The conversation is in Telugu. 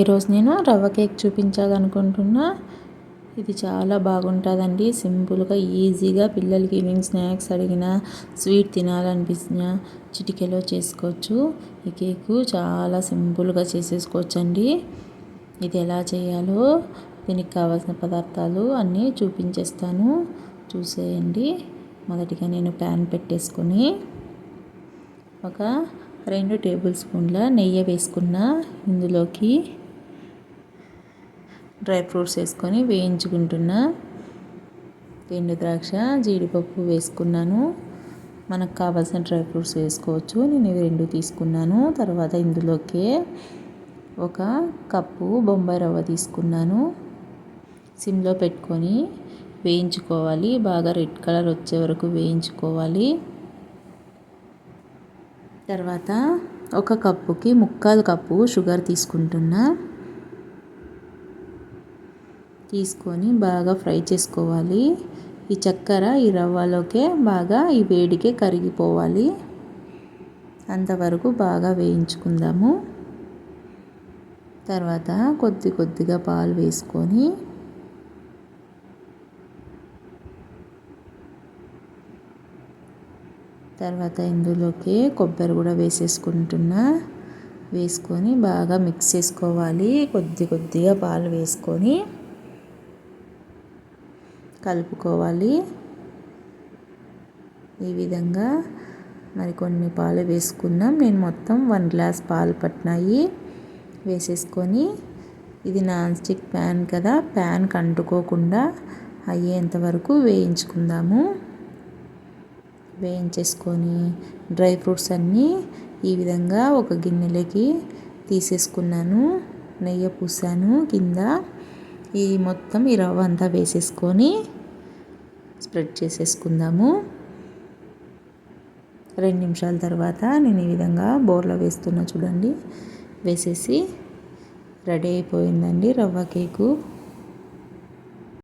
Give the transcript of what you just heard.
ఈరోజు నేను రవ్వ కేక్ చూపించాలనుకుంటున్నా. ఇది చాలా బాగుంటుందండి. సింపుల్గా ఈజీగా పిల్లలకి ఈవినింగ్ స్నాక్స్ అడిగిన స్వీట్ తినాలనిపించిన చిటికెలో చేసుకోవచ్చు. ఈ కేకు చాలా సింపుల్గా చేసేసుకోవచ్చు అండి ఇది ఎలా చేయాలో దీనికి కావాల్సిన పదార్థాలు అన్నీ చూపించేస్తాను. చూసేయండి. మొదటిగా నేను ప్యాన్ పెట్టేసుకొని ఒక రెండు టేబుల్ స్పూన్ల నెయ్యి వేసుకున్న ఇందులోకి. డ్రై ఫ్రూట్స్ వేసుకొని వేయించుకుంటున్నా. ఎండు ద్రాక్ష జీడిపప్పు వేసుకున్నాను. మనకు కావాల్సిన డ్రై ఫ్రూట్స్ వేసుకోవచ్చు. నేను ఇవి రెండు తీసుకున్నాను. తర్వాత ఇందులోకి ఒక కప్పు బొంబాయి రవ్వ తీసుకున్నాను. సిమ్లో పెట్టుకొని వేయించుకోవాలి. బాగా రెడ్ కలర్ వచ్చే వరకు వేయించుకోవాలి. తర్వాత ఒక కప్పుకి ముక్కాలు కప్పు షుగర్ తీసుకుంటున్నా. తీసుకొని బాగా ఫ్రై చేసుకోవాలి. ఈ చక్కెర ఈ రవ్వలోకే బాగా ఈ వేడికే కరిగిపోవాలి. అంతవరకు బాగా వేయించుకుందాము. తర్వాత కొద్ది కొద్దిగా పాలు వేసుకొని తర్వాత ఇందులోకి కొబ్బరి కూడా వేసేసుకుంటున్నా. వేసుకొని బాగా మిక్స్ చేసుకోవాలి. కొద్ది కొద్దిగా పాలు వేసుకొని కలుపుకోవాలి. ఈ విధంగా మరి కొన్ని పాలు వేసుకున్నాం నేను మొత్తం వన్ గ్లాస్ పాలు పట్టినాయి వేసేసుకొని ఇది నాన్ స్టిక్ ప్యాన్ కదా ప్యాన్కి కంటుకోకుండా అయ్యేంత వరకు వేయించుకుందాము. వేయించేసుకొని డ్రై ఫ్రూట్స్ అన్నీ ఈ విధంగా ఒక గిన్నెలోకి తీసేసుకున్నాను. నెయ్యి పూసాను కింద. ఈ మొత్తం ఈ రవ్వ అంతా వేసేసుకొని స్ప్రెడ్ చేసేసుకుందాము. రెండు నిమిషాల తర్వాత నేను ఈ విధంగా బోర్లో వేస్తున్నా చూడండి. వేసేసి రెడీ అయిపోయిందండి రవ్వ కేకు.